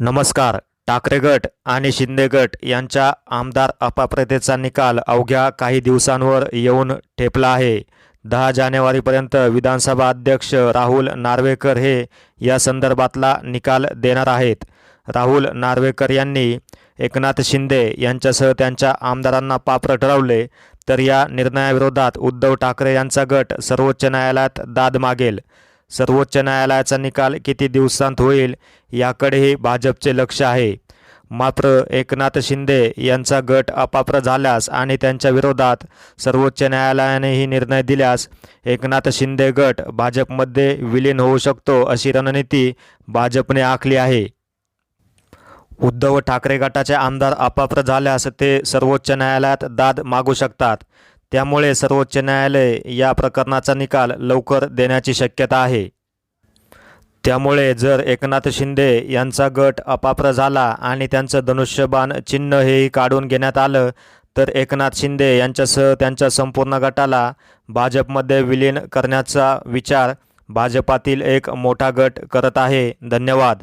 नमस्कार. ठाकरे गट आणि शिंदे गट यांच्या आमदार अपाप्रतेचा निकाल अवघ्या काही दिवसांवर येऊन ठेपला आहे. दहा जानेवारीपर्यंत विधानसभा अध्यक्ष राहुल नार्वेकर हे या संदर्भातला निकाल देणार आहेत. राहुल नार्वेकर यांनी एकनाथ शिंदे यांच्यासह त्यांच्या आमदारांना पात्र ठरवले तर या निर्णयाविरोधात उद्धव ठाकरे यांचा गट सर्वोच्च न्यायालयात दाद मागेल. सर्वोच्च न्यायालयाचा निकाल किती दिवसांत होईल याकडेही भाजपचे लक्ष आहे. मात्र एकनाथ शिंदे यांचा गट अपात्र झाल्यास आणि त्यांच्या विरोधात सर्वोच्च न्यायालयानेही निर्णय दिल्यास एकनाथ शिंदे गट भाजपमध्ये विलीन होऊ शकतो अशी रणनीती भाजपने आखली आहे. उद्धव ठाकरे गटाचे आमदार अपात्र झाल्यास ते सर्वोच्च न्यायालयात दाद मागू शकतात. त्यामुळे सर्वोच्च न्यायालय या प्रकरणाचा निकाल लवकर देण्याची शक्यता आहे. त्यामुळे जर एकनाथ शिंदे यांचा गट अपात्र झाला आणि त्यांचं धनुष्यबाण चिन्ह हेही काढून घेण्यात आलं तर एकनाथ शिंदे यांच्यासह त्यांच्या संपूर्ण गटाला भाजपमध्ये विलीन करण्याचा विचार भाजपातील एक मोठा गट करत आहे. धन्यवाद.